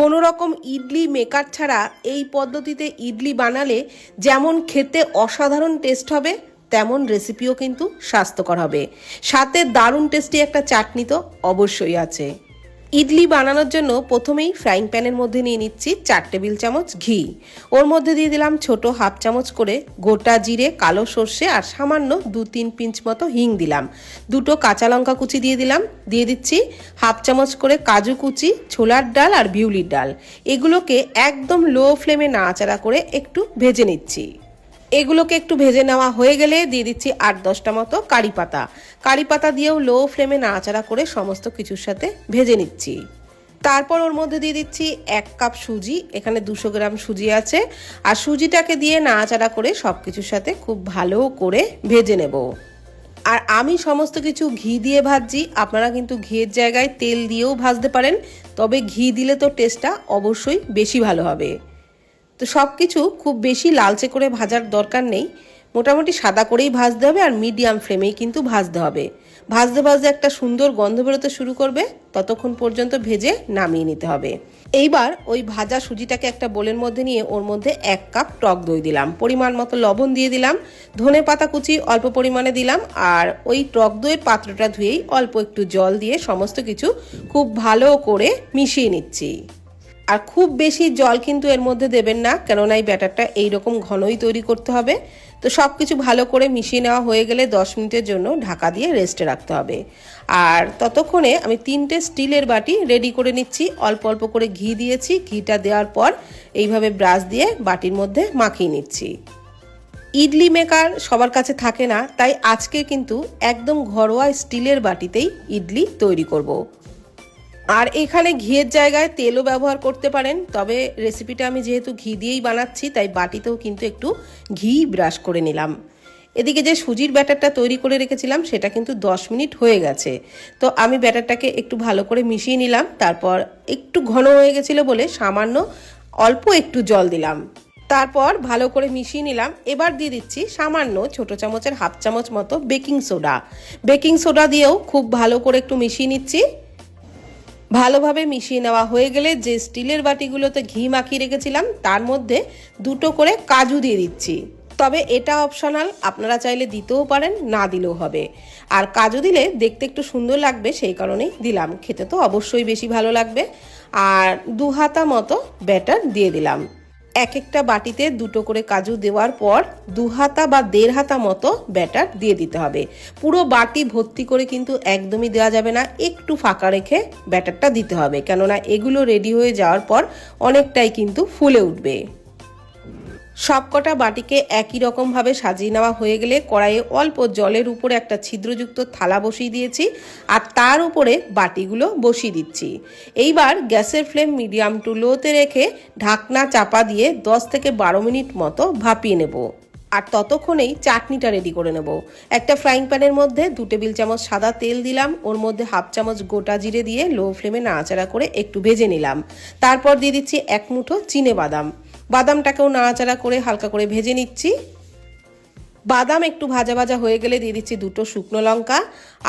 কোনো রকম ইডলি মেকার ছাড়া এই পদ্ধতিতে ইডলি বানালে যেমন খেতে অসাধারণ টেস্ট হবে, তেমন রেসিপিও কিন্তু স্বাস্থ্যকর হবে। সাথে দারুণ টেস্টি একটা চাটনি তো অবশ্যই আছে। ইডলি বানানোর জন্য প্রথমেই ফ্রাইং প্যানের মধ্যে নিয়ে নিচ্ছি চার টেবিল চামচ ঘি। ওর মধ্যে দিয়ে দিলাম ছোট হাফ চামচ করে গোটা জিরে, কালো সর্ষে আর সামান্য দু তিন পিঞ্চ মতো হিং দিলাম। দুটো কাঁচা লঙ্কা কুচি দিয়ে দিলাম। দিয়ে দিচ্ছি হাফ চামচ করে কাজু কুচি, ছোলার ডাল আর বিউলির ডাল। এগুলোকে একদম লো ফ্লেমে নাড়াচাড়া করে একটু ভেজে নিচ্ছি। এগুলোকে একটু ভেজে নেওয়া হয়ে গেলে দিয়ে দিচ্ছি আট দশটা মতো কারি পাতা। কারি পাতা দিয়েও লো ফ্লেমে নাড়াচাড়া করে সমস্ত কিছুর সাথে ভেজে নিচ্ছি। তারপর ওর মধ্যে দিয়ে দিচ্ছি এক কাপ সুজি, এখানে দুশো গ্রাম সুজি আছে। আর সুজিটাকে দিয়ে নাড়াচাড়া করে সব কিছুর সাথে খুব ভালো করে ভেজে নেব। আর আমি সমস্ত কিছু ঘি দিয়ে ভাজছি, আপনারা কিন্তু ঘিয়ের জায়গায় তেল দিয়েও ভাজতে পারেন, তবে ঘি দিলে তো টেস্টটা অবশ্যই বেশি ভালো হবে। তো সব কিছু খুব বেশি লালচে করে ভাজার দরকার নেই। মোটামুটি সাদা করেই ভাজতে হবে আর মিডিয়াম ফ্লেমেই কিন্তু ভাজতে হবে। ভাজতে ভাজতে একটা সুন্দর গন্ধ বেরোতে শুরু করবে, ততক্ষণ পর্যন্ত ভেজে নামিয়ে নিতে হবে। এইবার ওই ভাজা সুজিটাকে একটা বোলের মধ্যে নিয়ে ওর মধ্যে এক কাপ টক দই দিলাম। পরিমাণ মতো লবণ দিয়ে দিলাম, ধনে পাতা কুচি অল্প পরিমাণে দিলাম আর ওই টক দইয়ের পাত্রটা ধুয়েই অল্প একটু জল দিয়ে সমস্ত কিছু খুব ভালো করে মিশিয়ে নিচ্ছি। আর খুব বেশি জল কিন্তু এর মধ্যে দেবেন না, কেননা এই ব্যাটারটা এইরকম ঘনই তৈরি করতে হবে। তো সব কিছু ভালো করে মিশিয়ে নেওয়া হয়ে গেলে দশ মিনিটের জন্য ঢাকা দিয়ে রেস্টে রাখতে হবে। আর ততক্ষণে আমি তিনটে স্টিলের বাটি রেডি করে নিচ্ছি। অল্প অল্প করে ঘি দিয়েছি। ঘিটা দেওয়ার পর এইভাবে ব্রাশ দিয়ে বাটির মধ্যে মাখিয়ে নিচ্ছি। ইডলি মেকার সবার কাছে থাকে না, তাই আজকে কিন্তু একদম ঘরোয়া স্টিলের বাটিতেই ইডলি তৈরি করব। আর এখানে ঘিয়ের জায়গায় তেলও ব্যবহার করতে পারেন, তবে রেসিপিটা আমি যেহেতু ঘি দিয়েই বানাচ্ছি, তাই বাটিতেও কিন্তু একটু ঘি ব্রাশ করে নিলাম। এদিকে যে সুজির ব্যাটারটা তৈরি করে রেখেছিলাম, সেটা কিন্তু দশ মিনিট হয়ে গেছে। তো আমি ব্যাটারটাকে একটু ভালো করে মিশিয়ে নিলাম, তারপর একটু ঘন হয়ে গেছিল বলে সামান্য অল্প একটু জল দিলাম। তারপর ভালো করে মিশিয়ে নিলাম। এবার দিয়ে দিচ্ছি সামান্য ছোট চামচের হাফ চামচ মতো বেকিং সোডা। বেকিং সোডা দিয়েও খুব ভালো করে একটু মিশিয়ে নিচ্ছি। ভালোভাবে মিশিয়ে নেওয়া হয়ে গেলে যে স্টিলের বাটিগুলোতে ঘি মাখিয়ে রেখেছিলাম, তার মধ্যে দুটো করে কাজু দিয়ে দিচ্ছি। তবে এটা অপশনাল, আপনারা চাইলে দিতেও পারেন, না দিলেও হবে। আর কাজু দিলে দেখতে একটু সুন্দর লাগবে, সেই কারণেই দিলাম। খেতে তো অবশ্যই বেশি ভালো লাগবে। আর দু হাতা মতো ব্যাটার দিয়ে দিলাম। এক একটা বাটিতে দুটো করে কাজু দেওয়ার পর দু হাতা বা দেড় হাতা মতো ব্যাটার দিয়ে দিতে হবে। পুরো বাটি ভর্তি করে কিন্তু একদমই দেওয়া যাবে না, একটু ফাঁকা রেখে ব্যাটারটা দিতে হবে। কেননা এগুলো রেডি হয়ে যাওয়ার পর অনেকটাই কিন্তু ফুলে উঠবে। সবকটা বাটিকে একই রকমভাবে সাজিয়ে নেওয়া হয়ে গেলে কড়াইয়ে অল্প জলের উপরে একটা ছিদ্রযুক্ত থালা বসিয়ে দিয়েছি আর তার উপরে বাটিগুলো বসিয়ে দিচ্ছি। এইবার গ্যাসের ফ্লেম মিডিয়াম টু লোতে রেখে ঢাকনা চাপা দিয়ে 10 থেকে বারো মিনিট মতো ভাপিয়ে নেব। আর ততক্ষণেই চাটনিটা রেডি করে নেব। একটা ফ্রাইং প্যানের মধ্যে দু টেবিল চামচ সাদা তেল দিলাম, ওর মধ্যে হাফ চামচ গোটা জিরে দিয়ে লো ফ্লেমে নাড়াচাড়া করে একটু ভেজে নিলাম। তারপর দিয়ে দিচ্ছি এক মুঠো চিনে বাদাম। বাদামটাকেও নাড়াচাড়া করে হালকা করে ভেজে নিচ্ছি। বাদাম একটু ভাজা ভাজা হয়ে গেলে দিয়ে দিচ্ছি দুটো শুকনো লঙ্কা,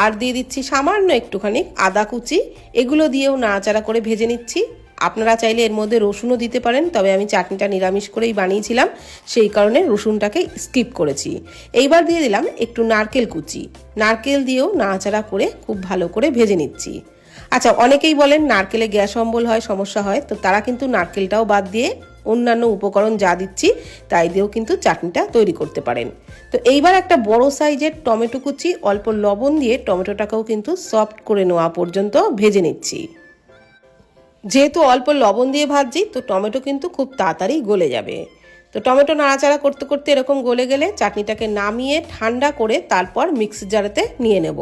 আর দিয়ে দিচ্ছি সামান্য একটুখানি আদা কুচি। এগুলো দিয়েও নাড়াচাড়া করে ভেজে নিচ্ছি। আপনারা চাইলে এর মধ্যে রসুনও দিতে পারেন, তবে আমি চাটনিটা নিরামিষ করেই বানিয়েছিলাম, সেই কারণে রসুনটাকে স্কিপ করেছি। এইবার দিয়ে দিলাম একটু নারকেল কুচি। নারকেল দিয়েও নাড়াচাড়া করে খুব ভালো করে ভেজে নিচ্ছি। আচ্ছা অনেকেই বলেন নারকেলে গ্যাস অম্বল হয়, সমস্যা হয়, তো তারা কিন্তু নারকেলটাও বাদ দিয়ে অন্যান্য উপকরণ যা দিচ্ছি, তাই দিয়েও কিন্তু চাটনিটা তৈরি করতে পারেন। তো এইবার একটা বড় সাইজের টমেটো কুচি, অল্প লবণ দিয়ে টমেটোটাকেও কিন্তু সফট করে নেওয়া পর্যন্ত ভেজে নিচ্ছি। যেহেতু অল্প লবণ দিয়ে ভাজছি, তো টমেটো কিন্তু খুব তাড়াতাড়ি গলে যাবে। তো টমেটো নাড়াচাড়া করতে করতে এরকম গলে গেলে চাটনিটাকে নামিয়ে ঠান্ডা করে তারপর মিক্সি জারেতে নিয়ে নেব।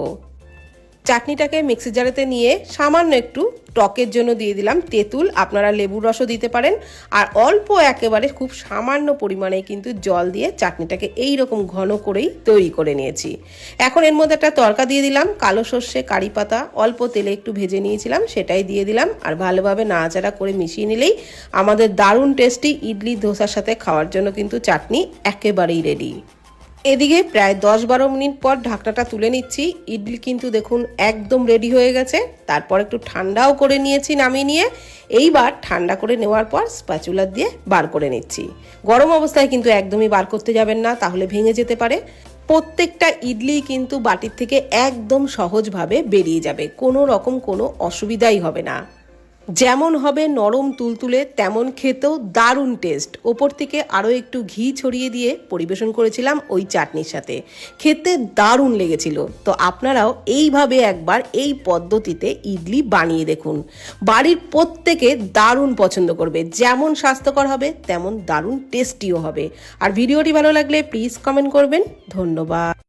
চাটনিটাকে মিক্সি জারেতে নিয়ে সামান্য একটু টকের জন্য দিয়ে দিলাম তেঁতুল, আপনারা লেবুর রসও দিতে পারেন। আর অল্প একেবারে খুব সামান্য পরিমাণে কিন্তু জল দিয়ে চাটনিটাকে এই রকম ঘন করেই তৈরি করে নিয়েছি। এখন এর মধ্যে একটা তরকা দিয়ে দিলাম, কালো সর্ষে, কারি পাতা, অল্প তেলে একটু ভেজে নিয়েছিলাম, সেটাই দিয়ে দিলাম। আর ভালোভাবে নাড়াচাড়া করে মিশিয়ে নিলেই আমাদের দারুণ টেস্টি ইডলি, ধোসার সাথে খাওয়ার জন্য কিন্তু চাটনি একেবারেই রেডি এদিকে প্রায় দশ বারো মিনিট পর ঢাকনাটা তুলে নিচ্ছি। ইডলি কিন্তু দেখুন একদম রেডি হয়ে গেছে। তারপর একটু ঠান্ডাও করে নিয়েছি নামিয়ে নিয়ে। এইবার ঠান্ডা করে নেওয়ার পর স্প্যাচুলার দিয়ে বার করে নিচ্ছি। গরম অবস্থায় কিন্তু একদমই বার করতে যাবেন না, তাহলে ভেঙে যেতে পারে। প্রত্যেকটা ইডলি কিন্তু বাটির থেকে একদম সহজভাবে বেরিয়ে যাবে। কোনো রকম কোনো অসুবিধাই হবে না। যেমন হবে নরম তুলতুলে, তেমন খেতেও দারুণ টেস্ট। ওপর থেকে আরও একটু ঘি ছড়িয়ে দিয়ে পরিবেশন করেছিলাম ওই চাটনির সাথে। খেতে দারুণ লেগেছিল। তো আপনারাও এইভাবে একবার এই পদ্ধতিতে ইডলি বানিয়ে দেখুন। বাড়ির প্রত্যেকে দারুণ পছন্দ করবে। যেমন স্বাস্থ্যকর হবে, তেমন দারুণ টেস্টিও হবে। আর ভিডিওটি ভালো লাগলে প্লিজ কমেন্ট করবেন। ধন্যবাদ।